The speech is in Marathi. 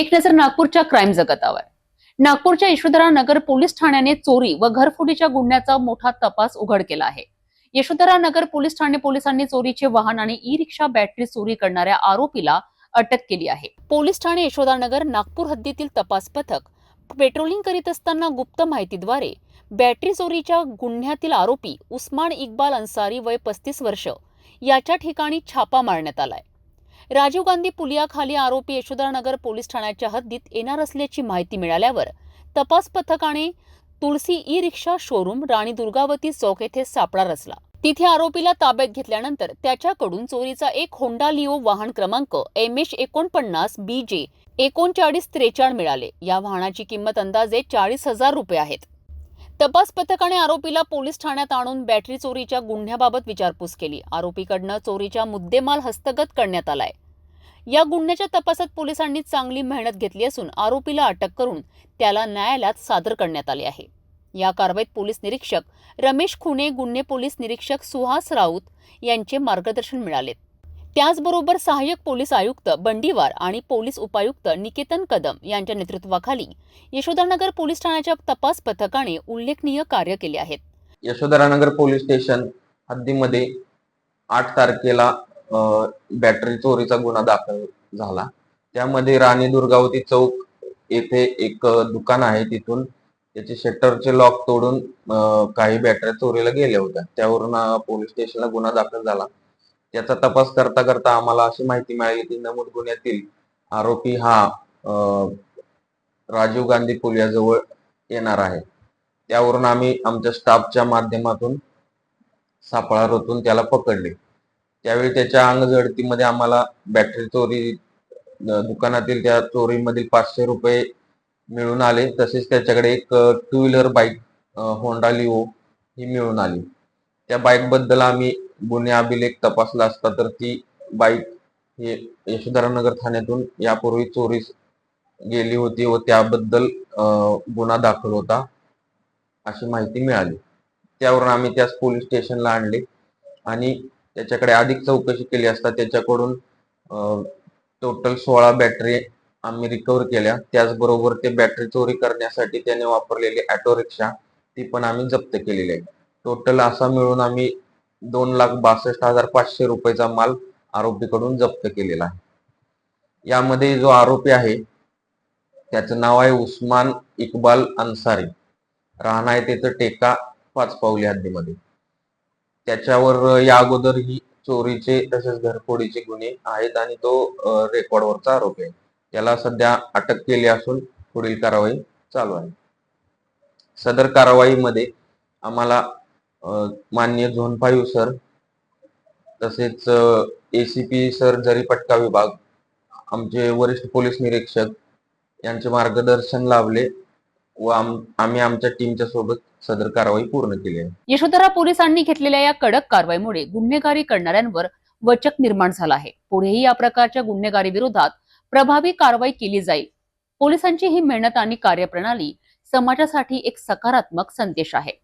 एक नजर नागपूरच्या क्राईम जगतावर. नागपूरच्या यशोधरा नगर पोलीस ठाण्याने चोरी व घरफोडीच्या गुन्ह्याचा मोठा तपास उघड केला आहे. यशोधरा नगर पोलीस ठाणे पोलिसांनी चोरीचे वाहन आणि ई रिक्षा बॅटरी चोरी करणाऱ्या आरोपीला अटक केली आहे. पोलीस ठाणे यशोदानगर नागपूर हद्दीतील तपास पथक पेट्रोलिंग करीत असताना गुप्त माहितीद्वारे बॅटरी चोरीच्या गुन्ह्यातील आरोपी उस्मान इक्बाल अन्सारी वय पस्तीस वर्ष याच्या ठिकाणी छापा मारण्यात आलाय. राजीव गांधी पुलियाखाली आरोपी यशोधरानगर पोलीस ठाण्याच्या हद्दीत येणार असल्याची माहिती मिळाल्यावर तपास पथकाने Tulsi E rickshaw showroom Rani Durgavati चौक येथे सापळा रचला. तिथे आरोपीला ताब्यात घेतल्यानंतर त्याच्याकडून चोरीचा एक होंडा लिओ वाहन क्रमांक एम एच एकोणपन्नास बी जे एकोणचाळीस त्रेचाळ मिळाले. या वाहनाची किंमत अंदाजे चाळीस हजार रुपये आहेत. तपास पथकाने आरोपीला पोलीस ठाण्यात आणून बॅटरी चोरीच्या गुन्ह्याबाबत विचारपूस केली. आरोपीकडनं चोरीच्या मुद्देमाल हस्तगत करण्यात आलाय. या गुन्ह्याच्या तपासात पोलिसांनी चांगली मेहनत घेतली असून आरोपीला अटक करून त्याला न्यायालयात सादर करण्यात आले आहे. या कारवाईत पोलीस निरीक्षक रमेश खुने गुन्हे पोलीस निरीक्षक सुहास राऊत यांचे मार्गदर्शन मिळालेत त्याचबरोबर सहाय्यक पोलीस आयुक्त बंडीवार आणि पोलीस उपायुक्त निकेतन कदम यांच्या नेतृत्वाखाली यशोधरानगर पोलीस ठाण्याच्या तपास पथकाने उल्लेखनीय कार्य केले आहेत. यशोधरानगर पोलीस स्टेशन हद्दीमध्ये आठ तारखेला बॅटरी चोरीचा गुन्हा दाखल झाला. त्यामध्ये राणी दुर्गावती चौक येथे एक दुकान आहे तिथून त्याचे शटरचे लॉक तोडून काही बॅटऱ्या चोरीला गेल्या होत्या. त्यावरून पोलीस स्टेशनला गुन्हा दाखल झाला. त्याचा तपास करता करता आम्हाला अशी माहिती मिळाली की नमूद गुन्ह्यातील आरोपी हा राजीव गांधी पुलियाजवळ येणार आहे. त्यावरून आम्ही आमच्या स्टाफच्या माध्यमातून सापळा रोतून त्याला पकडले. त्यावेळी त्याच्या अंगझडतीमध्ये आम्हाला बॅटरी चोरी दुकानातील त्या चोरीमधील पाचशे रुपये मिळून आले. तसेच त्याच्याकडे एक two wheeler bike Honda Leo ही मिळून आली. त्या बाईकबद्दल आम्ही गुन्हे अभिलेख तपासला असता तर ती बाईक ही यशोधरानगर ठाण्यातून यापूर्वी चोरीस गेली होती व त्याबद्दल गुन्हा दाखल होता अशी माहिती मिळाली. त्यावरून आम्ही त्यास पोलीस स्टेशनला आणले आणि त्याच्याकडे अधिक चौकशी केली असता त्याच्याकडून टोटल सोळा बॅटरी आम्ही रिकव्हर केल्या. त्याचबरोबर ते बॅटरी चोरी करण्यासाठी त्याने वापरलेली ऑटो रिक्षा ती पण आम्ही जप्त केलेली आहे. टोटल असा मिळून आम्ही दोन लाख बासष्ट हजार पाचशे रुपयेचा माल आरोपीकडून जप्त केलेला आहे. यामध्ये जो आरोपी आहे त्याचं नाव आहे उस्मान इक्बाल अन्सारी. राहणं आहे त्याचं टेका पाच पावली हद्दीमध्ये. त्याच्यावर या अगोदर ही चोरीचे तसेच घरफोडीचे गुन्हे आहेत आणि तो रेकॉर्डवरचा आरोपी आहे. त्याला सध्या अटक केली असून पुढील कारवाई चालू आहे. सदर कारवाईमध्ये आम्हाला माननीय झोन फाईव्ह सर तसेच एसीपी सर जरीपटका विभाग आमचे वरिष्ठ पोलीस निरीक्षक यांचे मार्गदर्शन लाभले व आम्ही आमच्या टीमच्या सोबत सदर कारवाई पूर्ण केली आहे. यशोधरा पोलिसांनी घेतलेल्या या कडक कारवाईमुळे गुन्हेगारी करणाऱ्यांवर वचक निर्माण झाला आहे. पुढेही या प्रकारच्या गुन्हेगारी विरोधात प्रभावी कारवाई केली जाईल. पोलिसांची ही मेहनत आणि कार्यप्रणाली समाजासाठी एक सकारात्मक संदेश आहे.